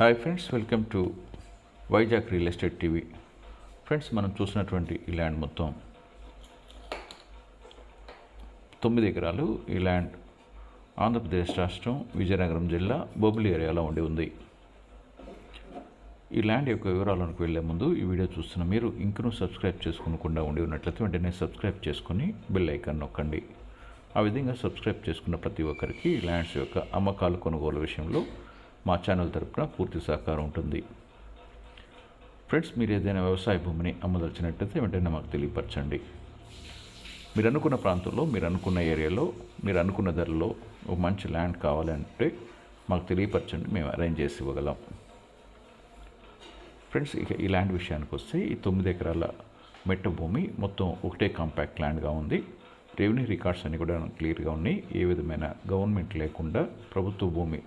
Hi friends welcome to Vizag real estate TV. Friends మనం చూసినటువంటి ఈ ల్యాండ్ మొత్తం తొమ్మిది ఎకరాలు. ఈ ల్యాండ్ ఆంధ్రప్రదేశ్ రాష్ట్రం విజయనగరం జిల్లా బొబ్బిలి ఏరియాలో ఉండి ఉంది. ఈ ల్యాండ్ యొక్క వివరాలకు వెళ్ళే ముందు ఈ వీడియో చూస్తున్న మీరు ఇంకనూ సబ్స్క్రైబ్ చేసుకోకుండా ఉండి ఉన్నట్లయితే వెంటనే సబ్స్క్రైబ్ చేసుకొని బెల్ ఐకాన్ నొక్కండి. ఆ విధంగా సబ్స్క్రైబ్ చేసుకున్న ప్రతి ఒక్కరికి ఈ ల్యాండ్స్ యొక్క అమ్మకాలు కొనుగోలు విషయంలో మా ఛానల్ తరపున పూర్తి సహకారం ఉంటుంది. ఫ్రెండ్స్ మీరు ఏదైనా వ్యవసాయ భూమిని అమ్మదలిచినట్టయితే వెంటనే మాకు తెలియపరచండి. మీరు అనుకున్న ప్రాంతంలో మీరు అనుకున్న ఏరియాలో మీరు అనుకున్న ధరలో ఒక మంచి ల్యాండ్ కావాలంటే మాకు తెలియపరచండి మేము అరేంజ్ చేసి ఇవ్వగలం. ఫ్రెండ్స్ ఇక ఈ ల్యాండ్ విషయానికి వస్తే ఈ తొమ్మిది ఎకరాల మెట్ట భూమి మొత్తం ఒకటే కాంపాక్ట్ ల్యాండ్గా ఉంది. రెవెన్యూ రికార్డ్స్ అన్నీ కూడా క్లియర్గా ఉన్నాయి. ఏ విధమైన గవర్నమెంట్ లేకుండా ప్రభుత్వ భూమి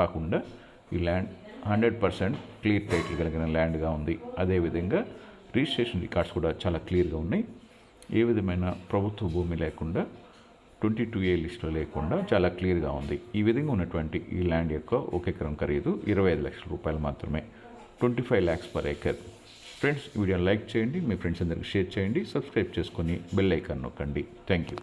కాకుండా ఈ land hundred percent clear title కలిగిన ల్యాండ్గా ఉంది. అదేవిధంగా రిజిస్ట్రేషన్ రికార్డ్స్ కూడా చాలా క్లియర్గా ఉన్నాయి. ఏ విధమైన ప్రభుత్వ భూమి లేకుండా ట్వంటీ టూ ఏ లిస్టులో లేకుండా చాలా క్లియర్గా ఉంది. ఈ విధంగా ఉన్నటువంటి ఈ ల్యాండ్ యొక్క ఒక ఎకరం ఖరీదు ఇరవై ఐదు లక్షల రూపాయలు మాత్రమే. Twenty five lakhs per acre. Friends వీడియోని లైక్ చేయండి మీ ఫ్రెండ్స్ అందరికి షేర్ చేయండి సబ్స్క్రైబ్ చేసుకొని బెల్ ఐకాన్ నొక్కండి. Thank you.